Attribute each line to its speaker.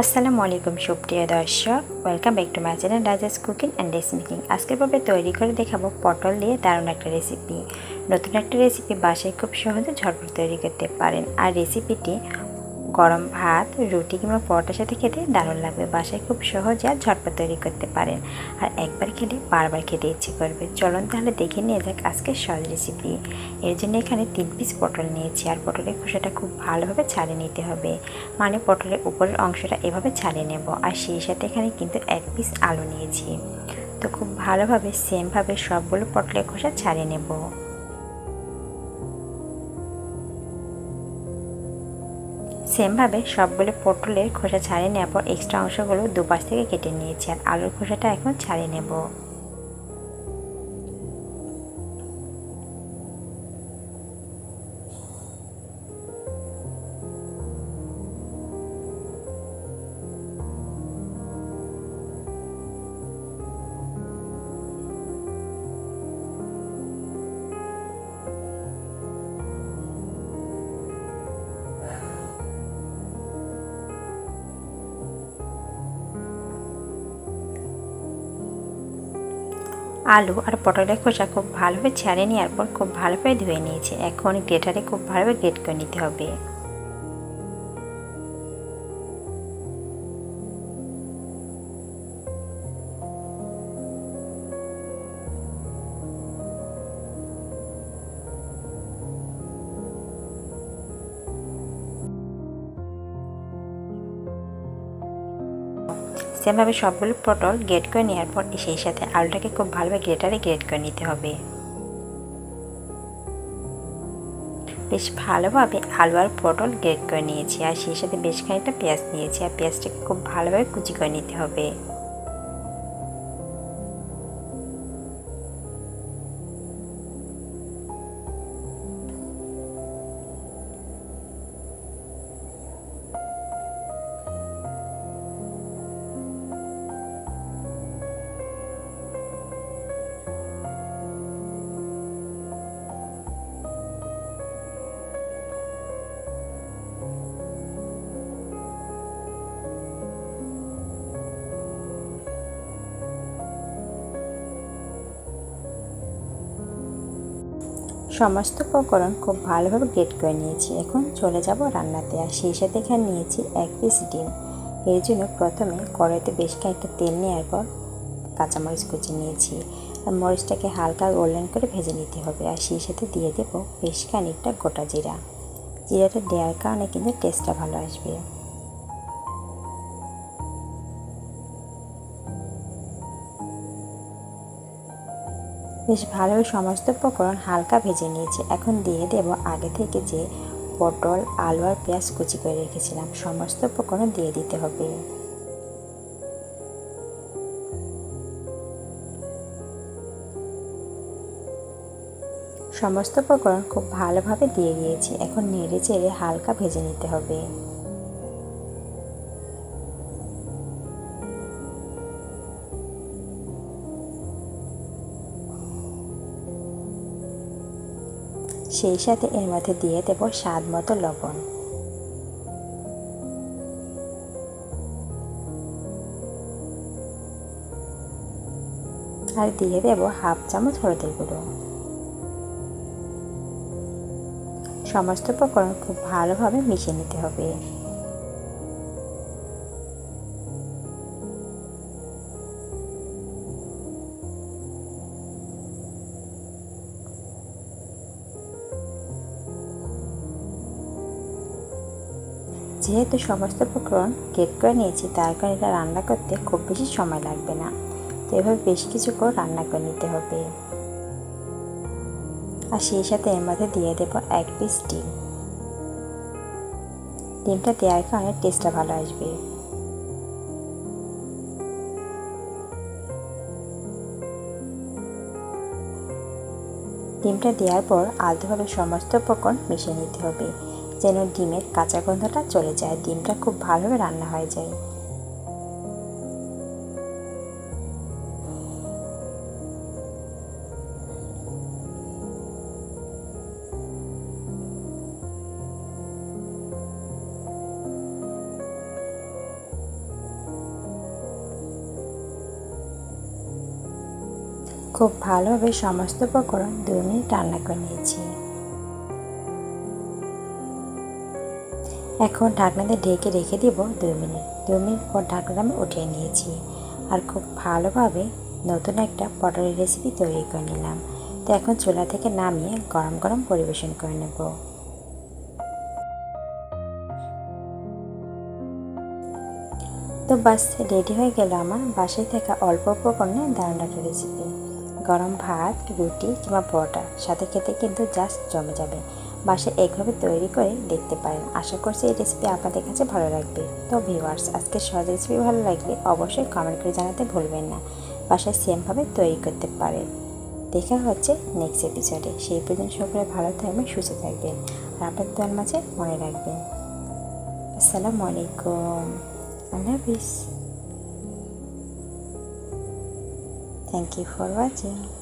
Speaker 1: আসসালামু আলাইকুম, সুপ্রিয় দর্শক। Welcome back to my channel Rajas cooking and race making আজকের পর্বে তৈরি করে দেখাবো পটল দিয়ে দারুণ একটা রেসিপি নতুন একটা রেসিপি বাসায় খুব সহজে ঝটপট তৈরি করতে পারেন। আর রেসিপিটি গরম ভাত, রুটি কিংবা পরোটার সাথে খেতে দারুণ লাগবে। বাসায় খুব সহজে আর ঝটপট তৈরি করতে পারেন। আর একবার খেলে বারবার খেতে ইচ্ছে করবে। চলুন তাহলে দেখে নিয়ে যাক আজকের সহজ রেসিপি এর জন্য এখানে তিন পিস পটল নিয়েছি আর পটলের খোসাটা খুব ভালোভাবে ছাড়িয়ে নিতে হবে। মানে পটলের উপরের অংশটা এভাবে ছাড়িয়ে নেব। আর সেই সাথে এখানে কিন্তু এক পিস আলু নিয়েছি। তো খুব ভালোভাবে সেমভাবে সবগুলো পটলের খোসা ছাড়িয়ে নেব। সেমভাবে সবগুলো পটলের খোসা ছাড়িয়ে নেওয়ার পর এক্সট্রা অংশগুলো দুপাশ থেকে কেটে নিয়েছি আর আলুর খোসাটা এখন ছাড়িয়ে নেব। আলু আর পটলের খোসা খুব ভালোভাবে ছাড়িয়ে নেওয়ার পর খুব ভালোভাবে ধুয়ে নিয়েছি। এখন গ্রেটারে খুব ভালোভাবে গ্রেট করে নিতে হবে। সেমভাবে সবগুলো পটল গ্রেট করে নেওয়ার পর সেই সাথে আলুটাকে খুব ভালোভাবে গ্রেটারে গ্রেট করে নিতে হবে। বেশ ভালোভাবে আলু আর পটল গ্রেট করে নিয়েছি আর সেই সাথে বেশ খানিকটা পেঁয়াজ নিয়েছি আর পেঁয়াজটাকে খুব ভালোভাবে কুচি করে নিতে হবে। সমস্ত উপকরণ খুব ভালোভাবে গ্রেট করে নিয়েছি। এখন চলে যাব রান্নাতে। আর সেই সাথে এখানে নিয়েছি এক পিস ডিম। এর জন্য প্রথমে কড়াইতে বেশ কয়েকটা তেল নেওয়ার পর কাঁচামরিচ কুচি নিয়েছি। আর মরিচটাকে হালকা গোল্ডেন করে ভেজে নিতে হবে। আর সেই সাথে দিয়ে দেবো বেশ খানিকটা গোটা জিরা। জিরাটা দেওয়ার কারণে কিন্তু টেস্টটা ভালো আসবে। বেশ ভালোভাবে সমস্ত উপকরণ হালকা ভেজে নিয়েছি। এখন দিয়ে দেব আগে থেকে যে পটল, আলু আর পেঁয়াজ কুচি করে রেখেছিলাম। সমস্ত উপকরণ দিয়ে দিতে হবে। সমস্ত উপকরণ খুব ভালোভাবে দিয়ে দিয়েছি। এখন নেড়ে চেড়ে হালকা ভেজে নিতে হবে। সেই সাথে এর মধ্যে দিয়ে দেব স্বাদ মতো লবণ। আর দিয়ে দেব হাফ চামচ হলুদের গুঁড়ো। সমস্ত উপকরণ খুব ভালোভাবে মিশিয়ে নিতে হবে। যেহেতু সমস্ত উপকরণ কেক করে নিয়েছি, তার কারণে এটা রান্না করতে খুব বেশি সময় লাগবে না। তো এভাবে বেশ কিছুক্ষণ রান্না করে নিতে হবে। আর সেই সাথে এর মধ্যে দিয়ে দেবো এক পিস ডিম। ডিমটা দেওয়ার কারণে টেস্টটা ভালো আসবে। ডিমটা দেওয়ার পর আলতোভাবে সমস্ত উপকরণ মিশিয়ে নিতে হবে। যেন ডিমের কাঁচা গন্ধটা চলে যায়। ডিমটা খুব ভালোভাবে রান্না হয়ে যায়। খুব ভালোভাবে সমস্ত উপকরণ দুই মিনিট রান্না করে নিয়েছি। এখন ঢাকনাতে ঢেকে রেখে দিব দুই মিনিট। দুই মিনিট পর ঢাকনাটা আমি উঠিয়ে নিয়েছি। আর খুব ভালোভাবে নতুন একটা পটলের রেসিপি তৈরি করে নিলাম। তো এখন চুলা থেকে নামিয়ে গরম গরম পরিবেশন করে নেব। তো বাস, রেডি হয়ে গেল আমার বাসায় থাকা অল্প উপকরণে দারুণ একটা রেসিপি গরম ভাত, রুটি কিংবা পরোটা, সাথে খেতে কিন্তু জাস্ট জমে যাবে। বাসায় এইভাবে তৈরি করে দেখতে পারেন। আশা করছি এই রেসিপি আপনাদের কাছে ভালো লাগবে। তো ভিউয়ার্স আজকে সহজ রেসিপি ভালো লাগলে অবশ্যই কমেন্ট করে জানাতে ভুলবেন না। বাসায় সেমভাবে তৈরি করতে পারেন। দেখা হচ্ছে নেক্সট এপিসোডে সেই পর্যন্ত সকলে ভালো থাকবেন, সুস্থ থাকবেন। আর আপনার দল মাঝে মনে রাখবেন। আসসালামু আলাইকুম। আল্লাহ হাফিজ। Thank you for watching